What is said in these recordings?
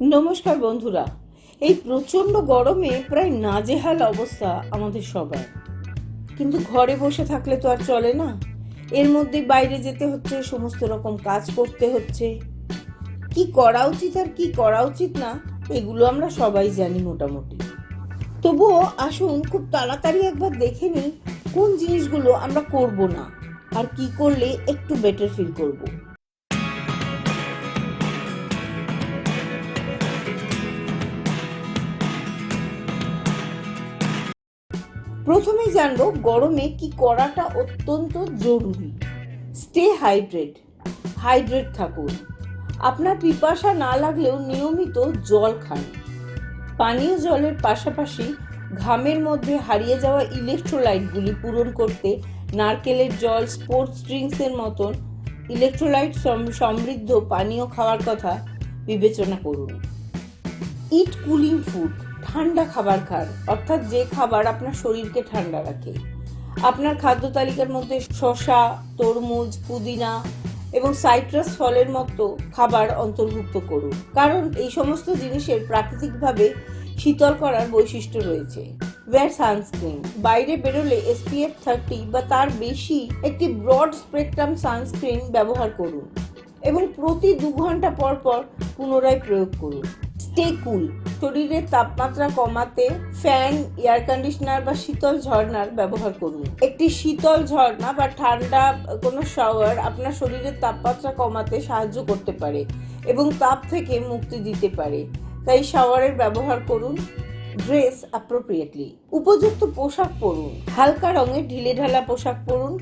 নমস্কার বন্ধুরা। এই প্রচণ্ড গরমে প্রায় নাজেহাল অবস্থা আমাদের সবার। কিন্তু ঘরে বসে থাকলে তো আর চলে না। এর মধ্যে বাইরে যেতে হচ্ছে, সমস্ত রকম কাজ করতে হচ্ছে। কি করা উচিত আর কি করা উচিত না, এগুলো আমরা সবাই জানি মোটামুটি। তবুও আসুন খুব তাড়াতাড়ি একবার দেখে নিই কোন জিনিসগুলো আমরা করব না, আর কি করলে একটু বেটার ফিল করব। প্রথমেই জানব গরমে কি করাটা অত্যন্ত জরুরি। স্টে হাইড্রেট হাইড্রেট থাকুন। আপনার পিপাসা না লাগলেও নিয়মিত জল খান। পানীয় জলের পাশাপাশি ঘামের মধ্যে হারিয়ে যাওয়া ইলেকট্রোলাইটগুলি পূরণ করতে নারকেলের জল স্পোর্টস ড্রিঙ্কসের মতন ইলেকট্রোলাইট সম- সমৃদ্ধ পানীয় খাওয়ার কথা বিবেচনা করুন। ইট কুলিং ফুড ঠান্ডা খাবার খান। অর্থাৎ যে খাবার আপনার শরীরকে ঠান্ডা রাখে। আপনার খাদ্য তালিকার মধ্যে শসা, তরমুজ, পুদিনা এবং সাইট্রাস ফলের মতো খাবার অন্তর্ভুক্ত করুন। কারণ এই সমস্ত জিনিসের প্রাকৃতিকভাবে শীতল করার বৈশিষ্ট্য রয়েছে। ওয়্যার সানস্ক্রিন বাইরে বেরোলে এসপিএফ থার্টি বা তার বেশি একটি ব্রড স্পেকট্রাম সানস্ক্রিন ব্যবহার করুন এবং প্রতি দু ঘণ্টা পর পর পুনরায় প্রয়োগ করুন। Stay cool. শরীরের তাপমাত্রা কমাতে ফ্যান, এয়ার কন্ডিশনার বা শীতল ঝর্ণার ব্যবহার করুন। একটি শীতল ঝর্ণা বা ঠান্ডা কোনো শাওয়ার আপনার শরীরের তাপমাত্রা কমাতে সাহায্য করতে পারে এবং তাপ থেকে মুক্তি দিতে পারে। তাই শাওয়ারের ব্যবহার করুন ড্রেস অ্যাপ্রোপ্রিয়েটলি উপযুক্ত পোশাক পরুন, হালকা রঙের ঢিলেঢালা পোশাক পরুন।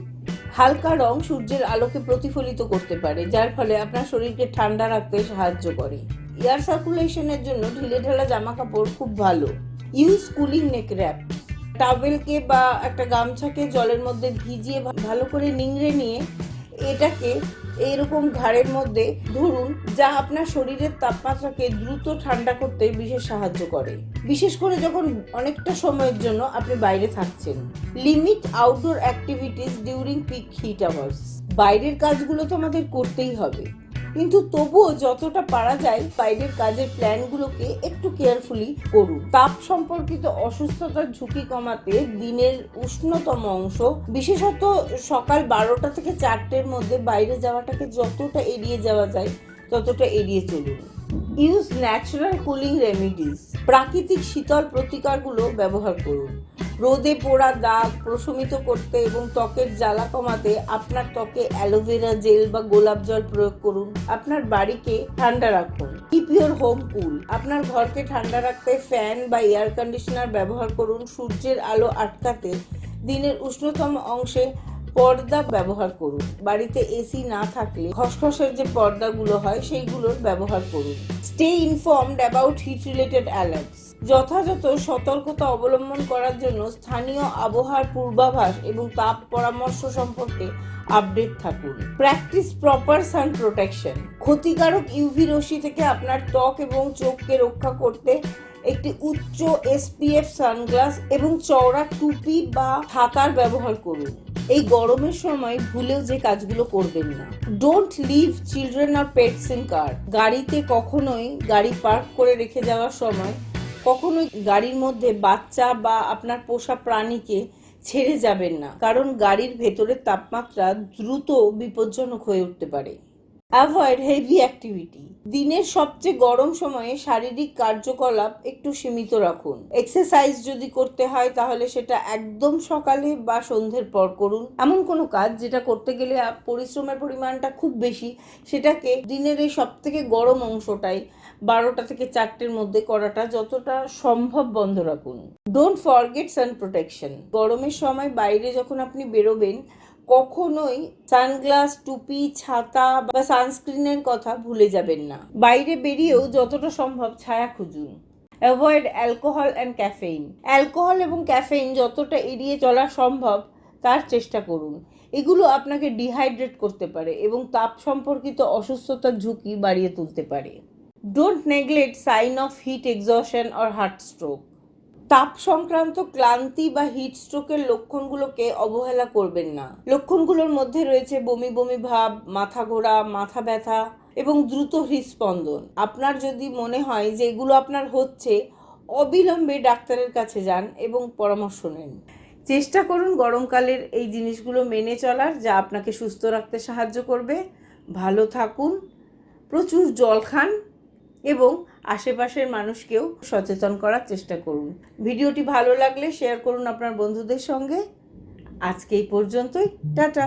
হালকা রং সূর্যের আলোকে প্রতিফলিত করতে পারে, যার ফলে আপনার শরীরকে ঠান্ডা রাখতে সাহায্য করে। এয়ার সার্কুলেশনের জন্য ঢিলে ঢালা জামা কাপড় খুব ভালো। ইউজ কুলিং নেক র্যাপ টাওয়েলকে বা একটা গামছাকে জলের মধ্যে ভিজিয়ে ভালো করে নিংড়ে নিয়ে এটাকে এইরকম ঘাড়ের মধ্যে ধরুন, যা আপনার শরীরের তাপমাত্রাকে দ্রুত ঠান্ডা করতে বিশেষ সাহায্য করে। বিশেষ করে যখন অনেকটা সময়ের জন্য আপনি বাইরে থাকছেন। Limit outdoor activities during peak heat hours বাইরের কাজগুলো তো আমাদের করতেই হবে। কিন্তু তবুও যতটা পারা যায় বাইরের কাজের প্ল্যানগুলোকে একটু কেয়ারফুলি করুন। তাপ সম্পর্কিত অসুস্থতার ঝুঁকি কমাতে দিনের উষ্ণতম অংশ, বিশেষত সকাল বারোটা থেকে চারটের মধ্যে বাইরে যাওয়াটাকে যতটা এড়িয়ে যাওয়া যায় ততটা এড়িয়ে চলুন। ইউজ ন্যাচারাল কুলিং রেমিডিস প্রাকৃতিক শীতল প্রতিকারগুলো ব্যবহার করুন। রোদে পোড়া দাগ প্রশমিত করতে এবং ত্বকের জ্বালা কমাতে আপনার ত্বকে অ্যালোভেরা জেল বা গোলাপ জল প্রয়োগ করুন। আপনার বাড়িকে ঠান্ডা রাখুন। Keep your home cool. আপনার ঘরকে ঠান্ডা রাখতে ফ্যান বা এয়ার কন্ডিশনার ব্যবহার করুন। সূর্যের আলো আটকাতে দিনের উষ্ণতম অংশে পর্দা ব্যবহার করুন। বাড়িতে এসি না থাকলে খসখসের যে পর্দাগুলো হয়, সেইগুলোর ব্যবহার করুন। Stay informed about heat related alerts. যথাযথ সতর্কতা অবলম্বন করার জন্য স্থানীয় আবহাওয়ার পূর্বাভাস এবং তাপ পরামর্শ সম্পর্কে আপডেট থাকুন। Practice proper sun protection. ক্ষতিকারক ইউভি রশ্মি থেকে আপনার ত্বক এবং চোখকে রক্ষা করতে একটি উচ্চ এসপিএফ সানগ্লাস এবং চওড়া টুপি বা ছাতার ব্যবহার করুন। এই গরমের সময় ভুলেও যে কাজগুলো করবেন না। Don't leave children or pets in car গাড়িতে কখনোই গাড়ি পার্ক করে রেখে যাওয়ার সময় কখনোই গাড়ির মধ্যে বাচ্চা বা আপনার পোষা প্রাণীকে ছেড়ে যাবেন না। কারণ গাড়ির ভেতরের তাপমাত্রা দ্রুত বিপজ্জনক হয়ে উঠতে পারে। অ্যাভয়েড হেভি অ্যাক্টিভিটি দিনের সবচেয়ে গরম সময়ে শারীরিক কার্যকলাপ একটু সীমিত রাখুন। এক্সারসাইজ যদি করতে হয়, তাহলে সেটা একদম সকালে বা সন্ধ্যের পর করুন। এমন কোনো কাজ যেটা করতে গেলে পরিশ্রমের পরিমাণটা খুব বেশি, সেটাকে দিনের এই সব থেকে গরম অংশটাই বারোটা থেকে চারটের মধ্যে করাটা যতটা সম্ভব বন্ধ রাখুন। ডোন্ট ফরগেট সান প্রোটেকশন গরমের সময় বাইরে যখন আপনি বেরোবেন কখনোই সানগ্লাস, টুপি, ছাতা বা সানস্ক্রিনের কথা ভুলে যাবেন না। বাইরে বেরিয়েও যতটা সম্ভব ছায়া খুঁজুন। Avoid alcohol and caffeine alcohol এবং ক্যাফেইন যতটা এড়িয়ে চলা সম্ভব, তার চেষ্টা করুন। এগুলো আপনাকে ডিহাইড্রেট করতে পারে এবং তাপ সম্পর্কিত অসুস্থতার ঝুঁকি বাড়িয়ে তুলতে পারে। Don't neglect sign of heat exhaustion or heart stroke তাপ সংক্রান্ত ক্লান্তি বা হিট স্ট্রোকের লক্ষণগুলোকে অবহেলা করবেন না। লক্ষণগুলোর মধ্যে রয়েছে বমি বমি ভাব, মাথা ঘোরা, মাথা ব্যথা এবং দ্রুত হৃদস্পন্দন আপনার যদি মনে হয় যে এগুলো আপনার হচ্ছে, অবিলম্বে ডাক্তারের কাছে যান এবং পরামর্শ নিন। চেষ্টা করুন গরমকালের এই জিনিসগুলো মেনে চলার, যা আপনাকে সুস্থ রাখতে সাহায্য করবে। ভালো থাকুন, প্রচুর জল খান এবং আশেপাশের মানুষকেও সচেতন করার চেষ্টা করুন। ভিডিওটি ভালো লাগলে শেয়ার করুন আপনার বন্ধুদের সঙ্গে। আজকে এই পর্যন্তই, টাটা।